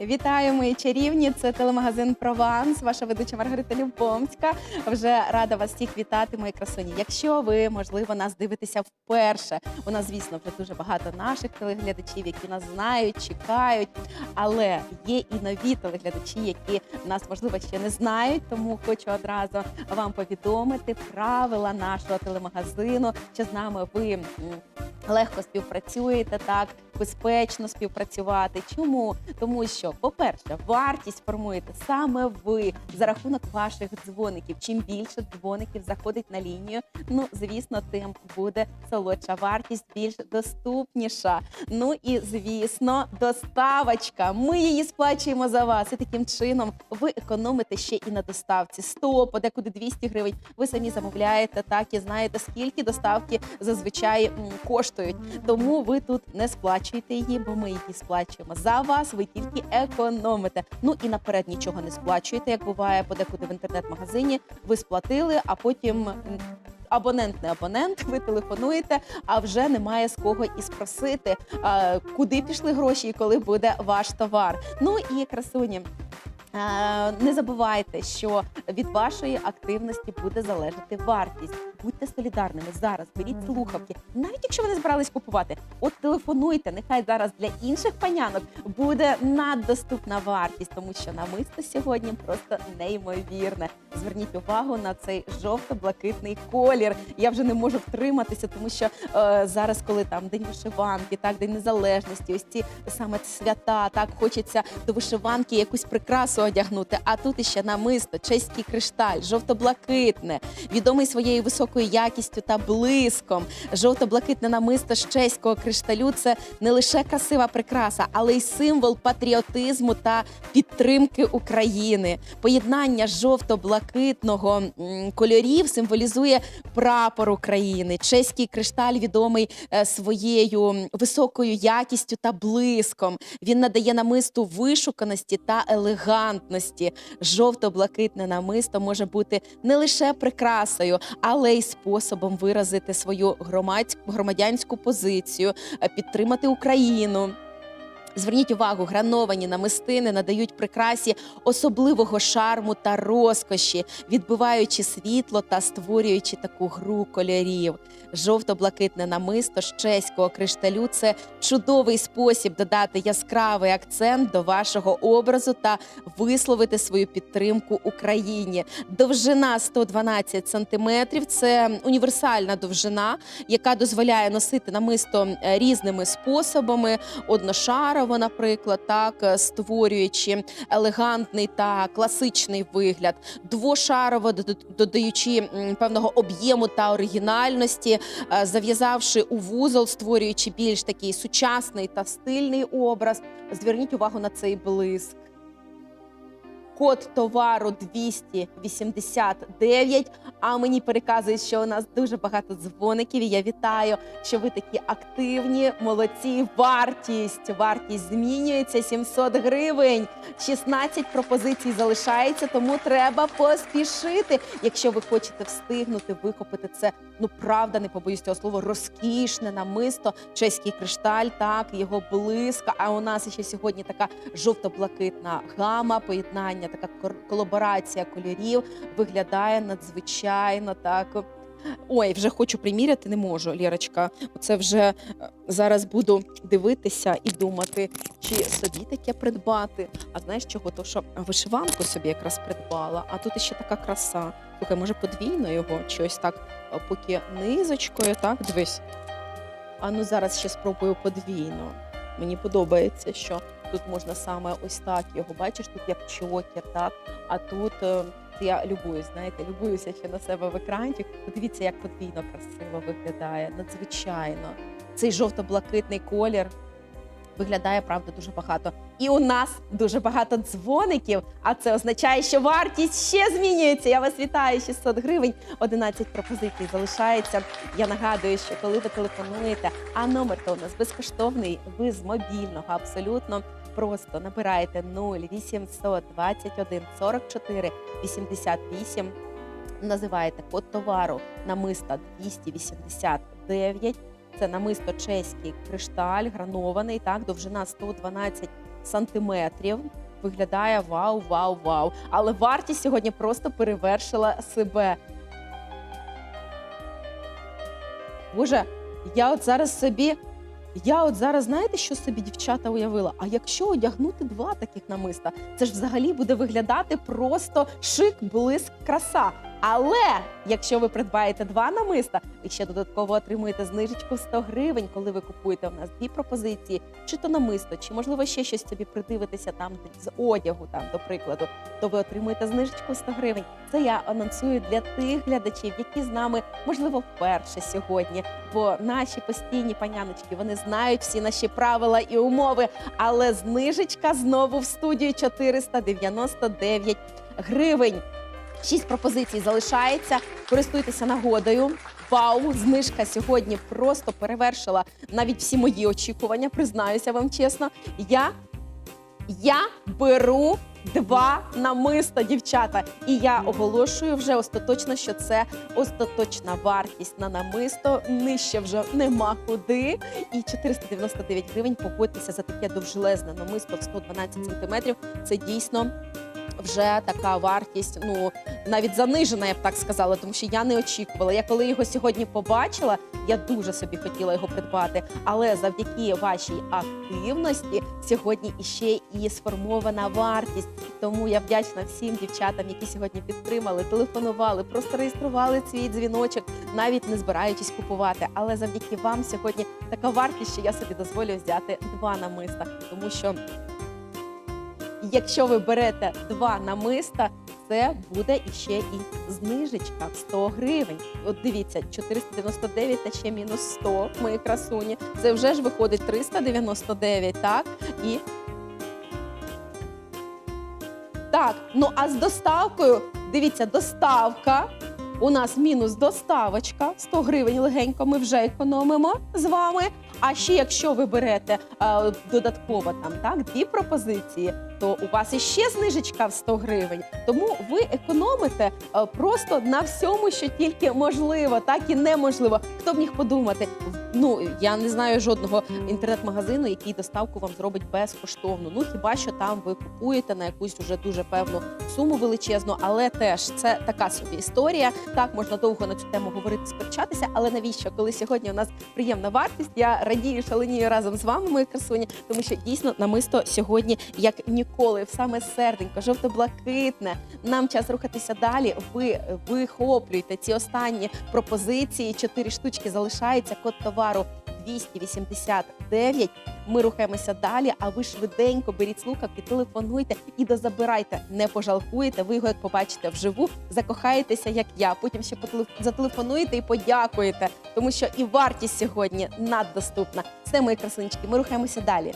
Вітаю, мої чарівні! Це телемагазин Прованс. Ваша ведуча Маргарита Любомська. Вже рада вас всіх вітати, мої красуні. Якщо ви, можливо, нас дивитеся вперше, у нас, звісно, вже дуже багато наших телеглядачів, які нас знають, чекають. Але є і нові телеглядачі, які нас, можливо, ще не знають. Тому хочу одразу вам повідомити правила нашого телемагазину. Що з нами ви легко співпрацюєте так, безпечно співпрацювати. Чому? Тому що, по-перше, вартість формуєте саме ви за рахунок ваших дзвоників. Чим більше дзвоників заходить на лінію, ну звісно, тим буде солодша вартість, більш доступніша. Ну і звісно, доставочка. Ми її сплачуємо за вас. І таким чином ви економите ще і на доставці 100, подекуди 200 гривень. Ви самі замовляєте так і знаєте, скільки доставки зазвичай м, коштують. Тому ви тут не сплачуєте її, бо ми її сплачуємо за вас. Ви тільки економите. Ну і наперед нічого не сплачуєте, як буває подекуди в інтернет-магазині. Ви сплатили, а потім. Абонент не абонент, ви телефонуєте, а вже немає з кого і спросити, куди пішли гроші і коли буде ваш товар. Ну і красуні. Е, Не забувайте, що від вашої активності буде залежати вартість. Будьте солідарними зараз. Беріть слухавки, навіть якщо ви не збирались купувати. От телефонуйте. Нехай зараз для інших панянок буде наддоступна вартість, тому що намисто сьогодні просто неймовірне. Зверніть увагу на цей жовто-блакитний колір. Я вже не можу втриматися, тому що е, зараз, коли там день вишиванки, так день незалежності, ось ці саме свята, так хочеться до вишиванки якусь прикрасу одягнути. А тут іще намисто, чеський кришталь, жовто-блакитне, відомий своєю високою якістю та блиском. Жовто-блакитне намисто з чеського кришталю це не лише красива прикраса, але й символ патріотизму та підтримки України. Поєднання жовто-блакитного кольорів символізує прапор України. Чеський кришталь відомий е, своєю високою якістю та блиском. Він надає намисту вишуканості та елегантності. Жовто-блакитне намисто може бути не лише прикрасою, але й способом виразити свою громадянську позицію, е, підтримати Україну. Зверніть увагу, грановані намистини надають прикрасі особливого шарму та розкоші, відбиваючи світло та створюючи таку гру кольорів. Жовто-блакитне намисто з чеського кришталю це чудовий спосіб додати яскравий акцент до вашого образу та висловити свою підтримку Україні. Довжина 112 сантиметрів. Це універсальна довжина, яка дозволяє носити намисто е, різними способами, одношарово, наприклад, так е, створюючи елегантний та класичний вигляд, двошарово додаючи певного об'єму та оригінальності, е, зав'язавши у вузол, створюючи більш такий сучасний та стильний образ. Зверніть увагу на цей блиск. Код товару 289. А мені переказують, що у нас дуже багато дзвоників. І я вітаю, що ви такі активні, молодці. Вартість вартість змінюється 700 гривень. 16 пропозицій залишається, тому треба поспішити. Якщо ви хочете встигнути викупити це, ну правда, не побоюсь цього слова, розкішне намисто, чеський кришталь, так його блиска. А у нас ще сьогодні така жовто-блакитна гама, поєднання, така колаборація кольорів виглядає надзвичайно так. Ой, вже хочу приміряти, не можу, Лірочка. Оце вже е, зараз буду дивитися і думати, чи собі таке придбати. А знаєш чого? То що вишиванку собі якраз придбала, а тут іще така краса. Слухай, може подвійно його, чи ось так, е, поки низочкою, так, дивись. А ну зараз ще спробую подвійно. Мені подобається, що тут можна саме ось так його бачиш, тут як чокер, так, а тут. е, я любуюсь, знаєте, любуюся ще на себе в екранті. Подивіться, як подвійно красиво виглядає. Надзвичайно. Цей жовто-блакитний колір виглядає, правда, дуже багато. І у нас дуже багато дзвоників, а це означає, що вартість ще змінюється. Я вас вітаю, 600 гривень, 11 пропозицій залишається. Я нагадую, що коли ви телефонуєте, а номер то у нас безкоштовний, ви з мобільного абсолютно просто набираєте 0800 21 44 88, називаєте код товару намиста 289. Це намисто чеський кришталь, гранований, так, довжина 112 сантиметрів. Виглядає вау, вау, вау. Але вартість сьогодні просто перевершила себе. Боже, я от зараз собі. Я от зараз знаєте, що собі дівчата уявила? А якщо одягнути два таких намиста, це ж взагалі буде виглядати просто шик, блиск, краса. Але якщо ви придбаєте два намиста, ви ще додатково отримуєте знижечку в 100 гривень, коли ви купуєте в нас дві пропозиції, чи то намисто, чи можливо ще щось собі придивитися там з одягу, там до прикладу, то ви отримуєте знижечку в 100 гривень. Це я анонсую для тих глядачів, які з нами можливо вперше сьогодні. Бо наші постійні паняночки вони знають всі наші правила і умови. Але знижечка знову в студію 499 гривень. Шість пропозицій залишається. Користуйтеся нагодою. Вау, знижка сьогодні просто перевершила навіть всі мої очікування. Признаюся вам чесно. Я, я беру два намиста, дівчата. І я оголошую вже остаточно, що це остаточна вартість на намисто. Нижче вже нема куди. І 499 гривень. Погодьтеся за таке довжелезне намисто в 112 сантиметрів. Це дійсно вже така вартість, ну навіть занижена, я б так сказала, тому що я не очікувала. Я коли його сьогодні побачила, я дуже собі хотіла його придбати. Але завдяки вашій активності сьогодні іще і сформована вартість. Тому я вдячна всім дівчатам, які сьогодні підтримали, телефонували, просто реєстрували свій дзвіночок, навіть не збираючись купувати. Але завдяки вам сьогодні така вартість, що я собі дозволю взяти два намиста, тому що. Якщо ви берете два намиста, це буде іще і знижечка 100 гривень. От дивіться, 499 та ще мінус 100, мої красуні. Це вже ж виходить 399, так? І так, ну а з доставкою, дивіться, доставка. У нас мінус доставочка 100 гривень легенько. Ми вже економимо з вами. А ще якщо ви берете е, додатково там так дві пропозиції, то у вас іще знижечка в 100 гривень. Тому ви економите е, просто на всьому, що тільки можливо, так і неможливо. Хто б міг подумати? Ну я не знаю жодного інтернет-магазину, який доставку вам зробить безкоштовно. Ну хіба що там ви купуєте на якусь уже дуже певну суму величезну, але теж це така собі історія. Так можна довго на цю тему говорити, сперечатися, але навіщо, коли сьогодні у нас приємна вартість? Я радію, шаленію разом з вами, мої красуні, тому що дійсно намисто сьогодні, як ніколи, в саме серденько, жовто-блакитне. Нам час рухатися далі. Ви вихоплюєте ці останні пропозиції. Чотири штучки залишається. Код товару 289. Ми рухаємося далі. А ви швиденько беріть слухавки, телефонуйте і дозабирайте. Не пожалкуєте. Ви його як побачите вживу, закохаєтеся, як я. Потім ще зателефонуєте і подякуєте, тому що і вартість сьогодні наддоступна. Все, мої красунечки, ми рухаємося далі.